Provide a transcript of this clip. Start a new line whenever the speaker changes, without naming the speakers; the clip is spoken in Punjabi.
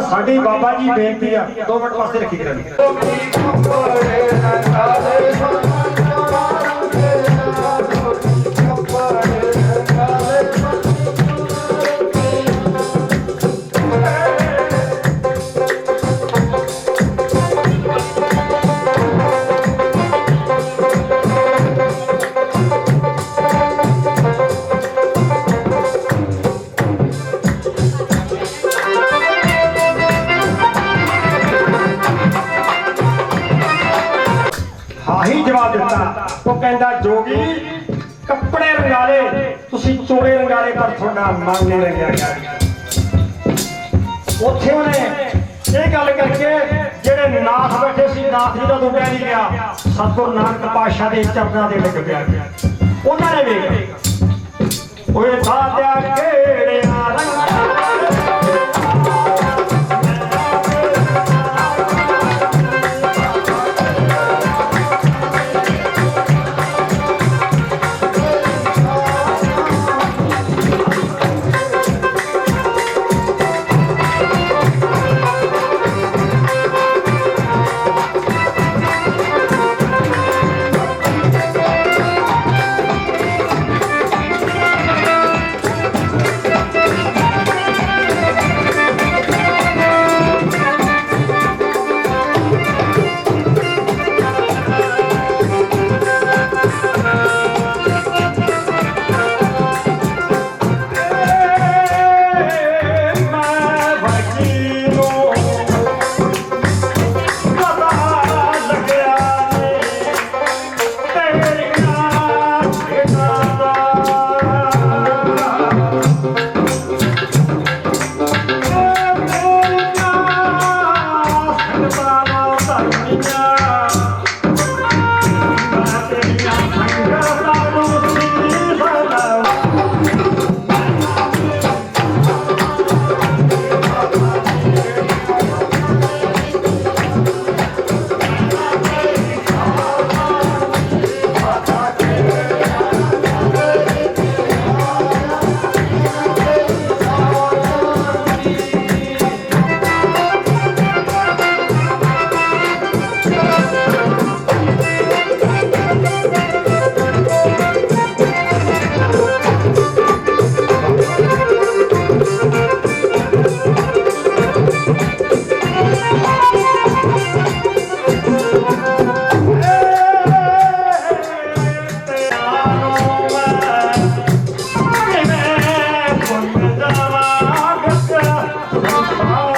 ਸਾਡੀ ਬਾਬਾ ਜੀ ਬੇਨਤੀ ਆ। ਦੋ ਮਿੰਟ ਵਾਸਤੇ ਰੱਖੀ ਕਰਾਂਗੇ। ਚੋੜੇ ਤੁਹਾਡਾ ਮਨ ਨਹੀਂ ਰੰਗਿਆ ਗਿਆ ਉੱਥੇ ਉਹਨੇ ਇਹ ਗੱਲ ਕਰਕੇ ਜਿਹੜੇ ਨਾਥ ਬੈਠੇ ਸੀ, ਨਾਥ ਜੀ ਦਾ ਦੁੱਬਿਆ ਨਹੀਂ ਗਿਆ ਸਤਿਗੁਰ ਨਾਨਕ ਪਾਤਸ਼ਾਹ ਦੇ ਚਰਨਾਂ ਦੇ ਲੱਗ ਪਿਆ ਉਹਨਾਂ ਨੇ ਵੇਖ ਓਏ ਸਾਧਿਆ ਕਿਹੜਿਆ Oh.